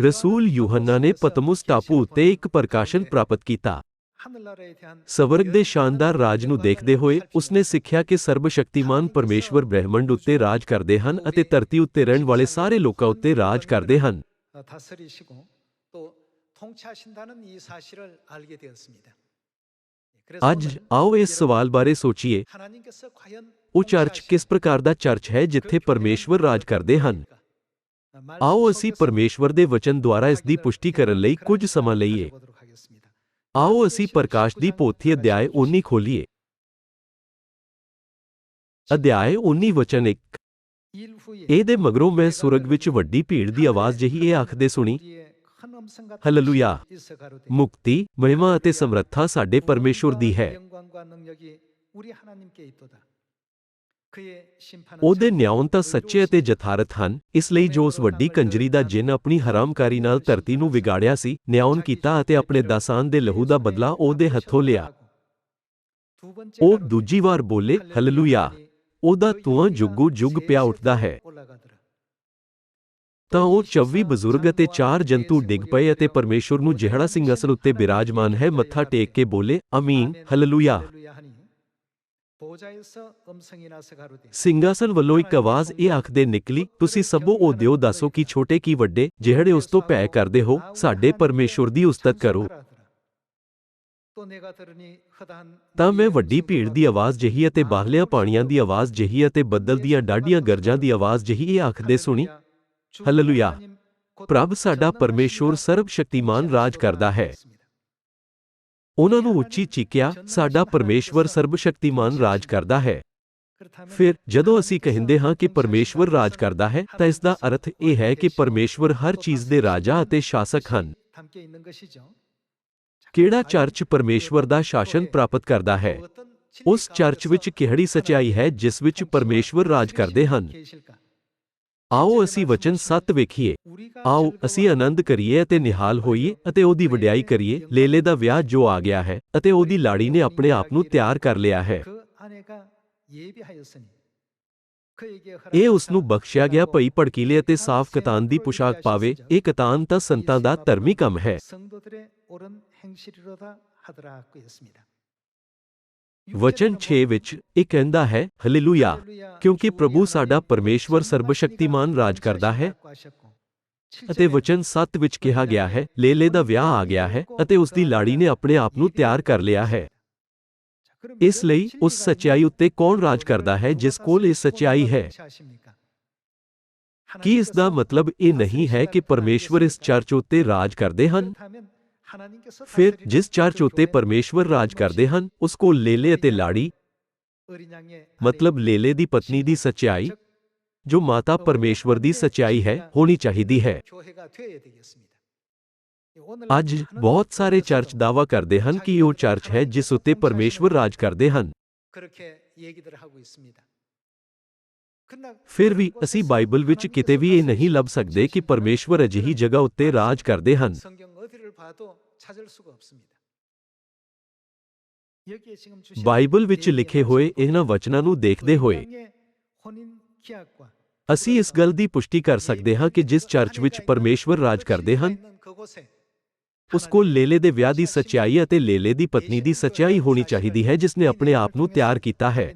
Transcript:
ਰਸੂਲ ਯੂਹੰਨਾ ਨੇ ਪਤਮਸ ਟਾਪੂ ਉੱਤੇ ਇੱਕ ਪ੍ਰਕਾਸ਼ਨ ਪ੍ਰਾਪਤ ਕੀਤਾ। ਸਵਰਗ ਦੇ ਸ਼ਾਨਦਾਰ ਰਾਜ ਨੂੰ ਦੇਖਦੇ ਹੋਏ ਉਸਨੇ ਸਿੱਖਿਆ ਕਿ ਸਰਬਸ਼ਕਤੀਮਾਨ ਪਰਮੇਸ਼ਵਰ ਬ੍ਰਹਿਮੰਡ ਉੱਤੇ ਰਾਜ ਕਰਦੇ ਹਨ ਅਤੇ ਧਰਤੀ ਉੱਤੇ ਰਹਿਣ ਵਾਲੇ ਸਾਰੇ ਲੋਕਾਂ ਉੱਤੇ ਰਾਜ ਕਰਦੇ ਹਨ। ਅੱਜ ਆਓ ਇਸ ਸਵਾਲ ਬਾਰੇ ਸੋਚੀਏ। ਉਹ ਚਰਚ ਕਿਸ ਪ੍ਰਕਾਰ ਦਾ ਚਰਚ ਹੈ ਜਿੱਥੇ ਪਰਮੇਸ਼ਵਰ ਰਾਜ ਕਰਦੇ ਹਨ? ਆਓ ਅਸੀਂ ਪਰਮੇਸ਼ਵਰ ਦੇ ਵਚਨ ਦੁਆਰਾ ਇਸ ਦੀ ਪੁਸ਼ਟੀ ਕਰਨ ਲਈ ਕੁਝ ਸਮਾਂ ਲਈਏ ਆਓ ਅਸੀਂ ਪ੍ਰਕਾਸ਼ ਦੀ ਪੋਥੀ ਅਧਿਆਇ 19 ਖੋਲੀਏ ਅਧਿਆਇ 19 ਵਚਨ 1 ਇਹਦੇ ਮਗਰੋਂ ਮੈਂ ਸੁਰਗ ਵਿੱਚ ਵੱਡੀ ਭੀੜ ਦੀ ਆਵਾਜ਼ ਜਿਹੀ ਇਹ ਆਖਦੇ ਸੁਣੀ ਹਲੇਲੂਇਆ ਮੁਕਤੀ ਮਹਿਮਾ ਅਤੇ ਸਮਰੱਥਾ ਸਾਡੇ ਪਰਮੇਸ਼ਵਰ ਦੀ ਹੈ ਉਹਦੇ ਨਿਆਉਣ ਤਾਂ ਸੱਚੇ ਅਤੇ ਜਥਾਰਤ ਹਨ, ਇਸ ਲਈ ਜੋ ਉਸ ਵੱਡੀ ਕੰਜਰੀ ਦਾ ਜਿਨ ਆਪਣੀ ਹਰਾਮਕਾਰੀ ਨਾਲ ਧਰਤੀ ਨੂੰ ਵਿਗਾੜਿਆ ਸੀ ਨਿਆਉਣ ਕੀਤਾ ਅਤੇ ਆਪਣੇ ਦਾਸਾਨ ਦੇ ਲਹੂ ਦਾ ਬਦਲਾ ਉਹਦੇ ਹੱਥੋਂ ਲਿਆ। ਉਹ ਦੂਜੀ ਵਾਰ ਬੋਲੇ, ਹਲੇਲੂਇਆ! ਉਹਦਾ ਧੂਆਂ ਜੁਗੂ ਜੁਗ ਪਿਆ ਉੱਠਦਾ ਹੈ। ਤਾਂ ਉਹ 24 ਬਜ਼ੁਰਗ ਅਤੇ ਚਾਰ ਜੰਤੂ ਡਿੱਗ ਪਏ ਅਤੇ ਪਰਮੇਸ਼ਵਰ ਨੂੰ ਜਿਹੜਾ ਸਿੰਘਾਸਨ ਉੱਤੇ ਬਿਰਾਜਮਾਨ ਹੈ, ਮੱਥਾ ਟੇਕ ਕੇ ਬੋਲੇ, ਅਮੀਨ, ਹਲੇਲੂਇਆ! ਸਿੰਘਾਸਨ ਵੱਲੋਂ ਇੱਕ ਆਵਾਜ਼ ਇਹ ਆਖਦੇ ਨਿਕਲੀ ਤੁਸੀਂ ਸਭੋ ਉਹ ਦਿਓ ਦੱਸੋ ਕਿ ਛੋਟੇ ਕੀ ਵੱਡੇ ਜਿਹੜੇ ਉਸ ਤੋਂ ਭੈ ਕਰਦੇ ਹੋ ਸਾਡੇ ਪਰਮੇਸ਼ਵਰ ਦੀ ਉਸਤਤ ਕਰੋ। ਤਾਂ ਮੈਂ ਵੱਡੀ ਭੀੜ ਦੀ ਆਵਾਜ਼ ਜਿਹੀ ਅਤੇ ਬਾਹਲਿਆਂ ਪਾਣੀਆਂ ਦੀ ਆਵਾਜ਼ ਜਿਹੀ ਅਤੇ ਬੱਦਲ ਦੀਆਂ ਡਾਢੀਆਂ ਗਰਜਾਂ ਦੀ ਆਵਾਜ਼ ਜਿਹੀ ਇਹ ਆਖਦੇ ਸੁਣੀ ਹਲੇਲੂਇਆ ਪ੍ਰਭ ਸਾਡਾ ਪਰਮੇਸ਼ਵਰ ਸਰਬ ਸ਼ਕਤੀਮਾਨ ਰਾਜ ਕਰਦਾ ਹੈ। ਉਹਨਾਂ ਨੂੰ ਉੱਚੀ ਚੀਕਿਆ ਸਾਡਾ ਪਰਮੇਸ਼ਵਰ ਸਰਬ ਸ਼ਕਤੀਮਾਨ ਰਾਜ ਕਰਦਾ ਹੈ। ਫਿਰ ਜਦੋਂ ਅਸੀਂ ਕਹਿੰਦੇ ਹਾਂ ਕਿ ਪਰਮੇਸ਼ਵਰ ਰਾਜ ਕਰਦਾ ਹੈ, ਤਾਂ ਇਸ ਦਾ ਅਰਥ ਇਹ ਹੈ ਕਿ ਪਰਮੇਸ਼ਵਰ ਹਰ ਚੀਜ਼ ਦੇ ਰਾਜਾ ਅਤੇ ਸ਼ਾਸਕ ਹਨ। ਕਿਹੜਾ ਚਰਚ ਪਰਮੇਸ਼ਵਰ ਦਾ ਸ਼ਾਸਨ ਪ੍ਰਾਪਤ ਕਰਦਾ ਹੈ? ਉਸ ਚਰਚ ਵਿੱਚ ਕਿਹੜੀ ਸਚਾਈ ਹੈ ਜਿਸ ਵਿੱਚ ਪਰਮੇਸ਼ਵਰ ਰਾਜ ਕਰਦੇ ਹਨ? ਆਓ ਅਸੀਂ ਵਚਨ 7 ਵੇਖੀਏ। ਆਓ, ਅਸੀਂ ਆਨੰਦ ਕਰੀਏ ਅਤੇ ਨਿਹਾਲ ਹੋਈਏ ਅਤੇ ਉਹਦੀ ਵਡਿਆਈ ਕਰੀਏ। ਲੇਲੇ ਦਾ ਵਿਆਹ ਜੋ ਆ ਗਿਆ ਹੈ ਅਤੇ ਉਹਦੀ ਲਾੜੀ ਨੇ ਆਪਣੇ ਆਪ ਨੂੰ ਤਿਆਰ ਕਰ ਲਿਆ ਹੈ। ਇਹ ਉਸ ਨੂੰ ਬਖਸ਼ਿਆ ਗਿਆ ਭਈ ਭੜਕੀਲੇ ਅਤੇ ਸਾਫ਼ ਕਤਾਨ ਦੀ ਪੁਸ਼ਾਕ ਪਾਵੇ। ਇਹ ਕਤਾਨ ਤਾਂ ਸੰਤਾਂ ਦਾ ਧਰਮੀ ਕੰਮ ਹੈ। ਵਚਨ 6 ਵਿੱਚ ਇਹ ਕਹਿੰਦਾ ਹੈ, ਹਲੇਲੂਇਆ, ਕਿਉਂਕਿ ਪ੍ਰਭੂ ਸਾਡਾ ਪਰਮੇਸ਼ਵਰ ਸਰਬਸ਼ਕਤੀਮਾਨ ਰਾਜ ਕਰਦਾ ਹੈ ਅਤੇ ਵਚਨ 7 ਵਿੱਚ ਕਿਹਾ ਗਿਆ ਹੈ, ਲੇਲੇ ਦਾ ਵਿਆਹ ਆ ਗਿਆ ਹੈ ਅਤੇ ਉਸ ਦੀ ਲਾੜੀ ਨੇ ਆਪਣੇ ਆਪ ਨੂੰ ਤਿਆਰ ਕਰ ਲਿਆ ਹੈ। ਇਸ ਲਈ ਉਸ ਸਚਾਈ ਉੱਤੇ ਕੌਣ ਰਾਜ ਕਰਦਾ ਹੈ, ਜਿਸ ਕੋਲ ਇਹ ਸਚਾਈ ਹੈ? ਕੀ ਇਸ ਦਾ ਮਤਲਬ ਇਹ ਨਹੀਂ ਹੈ ਕਿ ਪਰਮੇਸ਼ਵਰ ਇਸ ਚਰਚ ਉੱਤੇ ਰਾਜ ਕਰਦੇ ਹਨ? ਫਿਰ ਜਿਸ ਚਰਚ ਉੱਤੇ ਪਰਮੇਸ਼ਵਰ ਰਾਜ ਕਰਦੇ ਹਨ ਉਸ ਕੋਲ ਲੇਲੇ ਅਤੇ ਲਾੜੀ ਮਤਲਬ ਲੇਲੇ ਦੀ ਪਤਨੀ ਦੀ ਸਚਾਈ ਜੋ ਮਾਤਾ ਪਰਮੇਸ਼ਵਰ ਦੀ ਸਚਾਈ ਹੈ ਹੋਣੀ ਚਾਹੀਦੀ ਹੈ ਅੱਜ ਬਹੁਤ ਸਾਰੇ ਚਰਚ ਦਾਵਾ ਕਰਦੇ ਹਨ ਕਿ ਉਹ ਚਰਚ ਹੈ ਜਿਸ ਉੱਤੇ ਪਰਮੇਸ਼ਵਰ ਰਾਜ ਕਰਦੇ ਹਨ ਫਿਰ ਵੀ ਅਸੀਂ ਬਾਈਬਲ ਵਿੱਚ ਕਿਤੇ ਵੀ ਇਹ ਨਹੀਂ ਲੱਭ ਸਕਦੇ ਕਿ ਪਰਮੇਸ਼ਵਰ ਅਜਿਹੀ ਜਗ੍ਹਾ ਉੱਤੇ ਰਾਜ ਕਰਦੇ ਹਨ ਬਾਈਬਲ ਵਿੱਚ ਲਿਖੇ ਹੋਏ ਇਹਨਾਂ ਵਚਨਾਂ ਨੂੰ ਦੇਖਦੇ ਹੋਏ ਅਸੀਂ ਇਸ ਗੱਲ ਦੀ ਪੁਸ਼ਟੀ ਕਰ ਸਕਦੇ ਹਾਂ ਕਿ ਜਿਸ ਚਰਚ ਵਿੱਚ ਪਰਮੇਸ਼ਵਰ ਰਾਜ ਕਰਦੇ ਹਨ ਉਸ ਕੋਲ ਲੇਲੇ ਦੇ ਵਿਆਹ ਦੀ ਸਚਾਈ ਅਤੇ ਲੇਲੇ ਦੀ ਪਤਨੀ ਦੀ ਸਚਾਈ ਹੋਣੀ ਚਾਹੀਦੀ ਹੈ ਜਿਸ ਨੇ ਆਪਣੇ ਆਪ ਨੂੰ ਤਿਆਰ ਕੀਤਾ ਹੈ